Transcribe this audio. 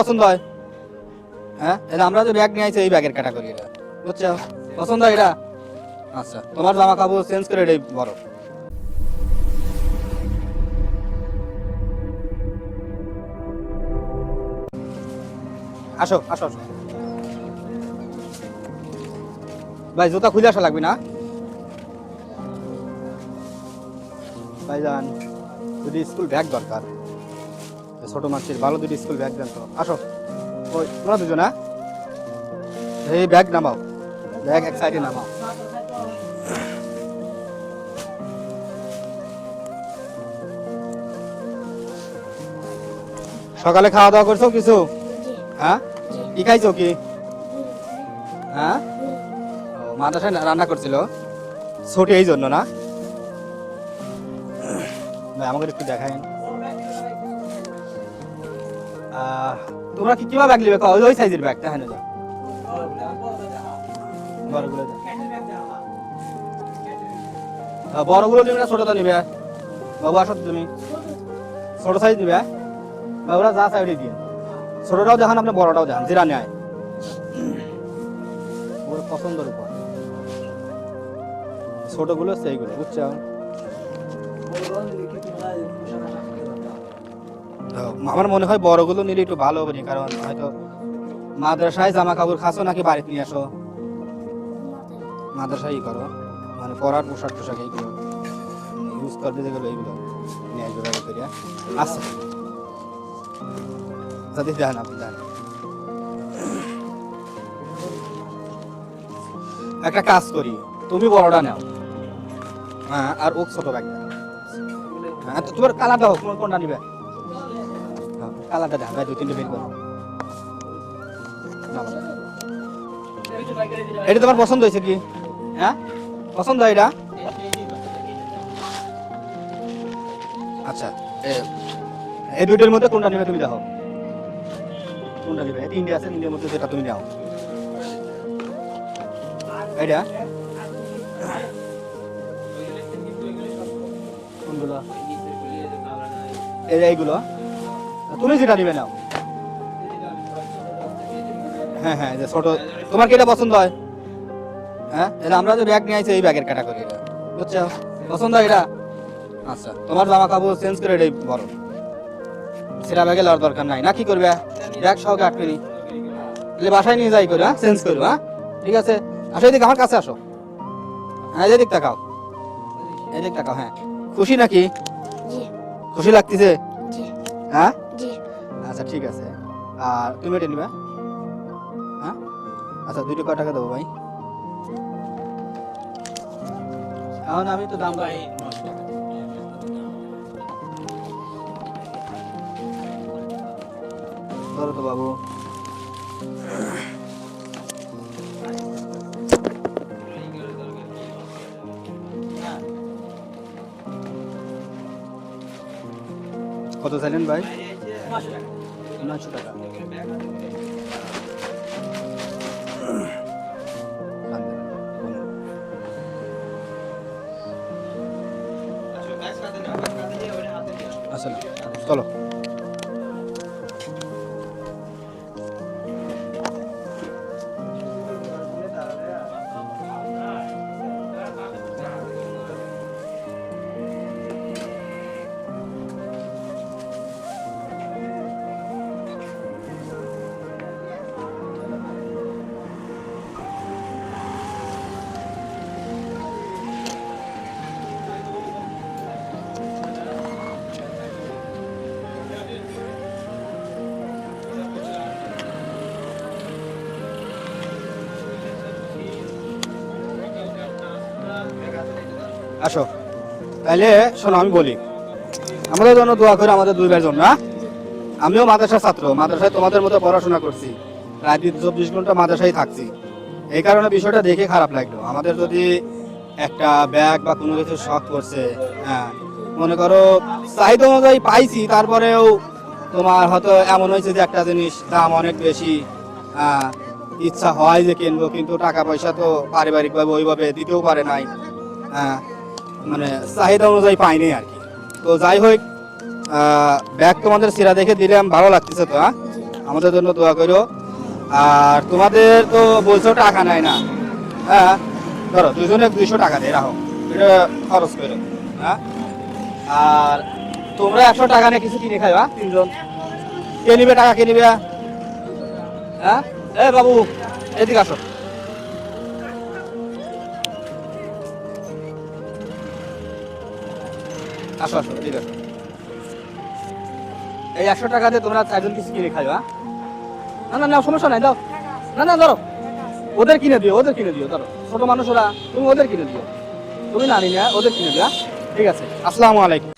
পছন্দ হয়? হ্যাঁ? এটা আমরা যে ব্যাগ নিয়ে আইছি, এই ব্যাগের ক্যাটাগরি এটা। বুঝছ? পছন্দ হয় এটা? আচ্ছা তোমার জামা কাপড় চেঞ্জ করে এটাই বড় আসো আসো আসো। ভাই, জুতা খুলে আসা লাগবে না? ভাইজান, যদি স্কুল ব্যাগ দরকার। ছোট মানুষের ভালো দুটি স্কুল ব্যাগ দেন তো। আসো। ওই তোমরা দুজন হ্যাঁ? এই ব্যাগ নামাও। ব্যাগ এক সাইডে নামাও। সকালে খাওয়া দাওয়া করছ কিছু? হ্যাঁ? কি খাইছো কি? হ্যাঁ? মাদ্রাসায় রান্না করছিল? ছোট এই জন্য না? আমাকে একটু আহ, তোমরা কি কীভাবে ব্যাগ নেবে? ওই সাইজের ব্যাগ তাহলে না বড়গুলো দাও। বড়গুলো নিবে না ছোটটা নিবে? বাবু, আসো তুমি। ছোট সাইজ নিবে? বাবুরা যা সাইডে দিন ছোটটাও দেখান, আপনি বড়টাও দেখান, যেটা নেয়। ওর পছন্দের উপর। ছোটগুলো সেইগুলো, বুঝছ? আমার মনে হয় বড়গুলো নিলে একটু ভালো হবে কারণ হয়তো মাদ্রাসায় জামা কাপড় খাসো নাকি বাড়িতে নিয়ে আসো? মাদ্রাসায় করো। মানে পরার পোশাক টোশাক এইগুলো। ইউজ করবে যেগুলো এইগুলো। নিয়ে আসবে ব্যবহার করিয়া দেন আপনি, দেন। একটা কাজ করি। তুমি বড়টা নাও। হ্যাঁ আর ও ছোট ব্যাগ হ্যাঁ তোমার কালারটা হোক কোনটা নিবে? কালারটা দেখা, দুই তিনটে বের করো। এটা তোমার পছন্দ হয়েছে কি? হ্যাঁ? পছন্দ হয় এটা? আচ্ছা এই দুইটার মধ্যে কোনটা নেবে তুমি দেখো। কোনটা নেবে? তিনটে আছে, তিনটের মধ্যে যেটা তুমি নাও। এটা কোনগুলো? এই এইগুলো। তুমি যেটা নিবে নাও। হ্যাঁ হ্যাঁ যে ছোট তোমার কি এটা পছন্দ হয়? হ্যাঁ এটা আমরা যে ব্যাগ নিয়ে আইছি এই ব্যাগের ক্যাটাগরি এটা বুঝছ? পছন্দ হয় এটা? আচ্ছা তোমার জামা কাপড় চেঞ্জ করে এটাই বড় সেটা ব্যাগে লওয়ার দরকার নাই। না কি করবে? ব্যাগ সহকে আটকে নি। তাহলে বাসায় নিয়ে যাই করে হ্যাঁ চেঞ্জ করব হ্যাঁ? ঠিক আছে? আসো এদিকে আমার কাছে আসো। হ্যাঁ এদিক তাকাও। এদিক তাকাও হ্যাঁ। খুশি নাকি? খুশি লাগতেছে? হ্যাঁ? আচ্ছা ঠিক আছে। আর তুমি এটা নিবা। হ্যাঁ? আচ্ছা দুইটা কয় টাকা দেবো ভাই? এখন আমি তো দাম ভাই ধরো তো বাবু। কত চাইলেন ভাই? নয়শো টাকা না, চলো আসো। তাহলে শোনো আমি বলি। আমাদের জন্য দোয়া করে আমাদের দুই ভাইয়ের জন্য হ্যাঁ? আমিও মাদ্রাসা ছাত্র মাদ্রাসায় তোমাদের মতো পড়াশোনা করছি। প্রায় দিন চব্বিশ ঘণ্টা মাদ্রাসায় থাকছি। এই কারণে বিষয়টা দেখে খারাপ লাগল। আমাদের যদি একটা ব্যাগ বা কোনো কিছু শখ করছে হ্যাঁ মনে করো চাহিদা অনুযায়ী পাইছি তারপরেও তোমার হয়তো এমন হয়েছে যে একটা জিনিস দাম অনেক বেশি হ্যাঁ, ইচ্ছা হয় যে কিনবো কিন্তু টাকা পয়সা তো পারিবারিকভাবে ওইভাবে দিতেও পারে নাই হ্যাঁ, মানে চাহিদা অনুযায়ী পাইনি আর কি। তো যাই হোক ব্যাগ তোমাদের সিরা দেখে দিলাম ভালো লাগতেছে তো হ্যাঁ? আমাদের জন্য দোয়া করো আর তোমাদের তো বলছো টাকা নাই না। হ্যাঁ ধরো দুজনে দুইশো টাকা দিয়ে রাখো। এটা খরচ করো হ্যাঁ? আর তোমরা একশো টাকা নিয়ে কিছু কিনে খাইবা, তিনজন। কে নিবে টাকা, কে নিবে? হ্যাঁ? এ বাবু, এদিকে আসো। আসো ঠিক আছে। এই একশো টাকা দিয়ে তোমরা চারজন কিছু কিনে খাইও হ্যাঁ? না না না, সমস্যা নাই, দাও। না না, ধরো। ওদের কিনে দিও, ওদের কিনে দিও, ধরো। ছোট মানুষ ওরা তুমি ওদের কিনে দিও। তুমি না নিয়ে ওদের কিনে দিও হ্যাঁ? ঠিক আছে। আসসালামু আলাইকুম।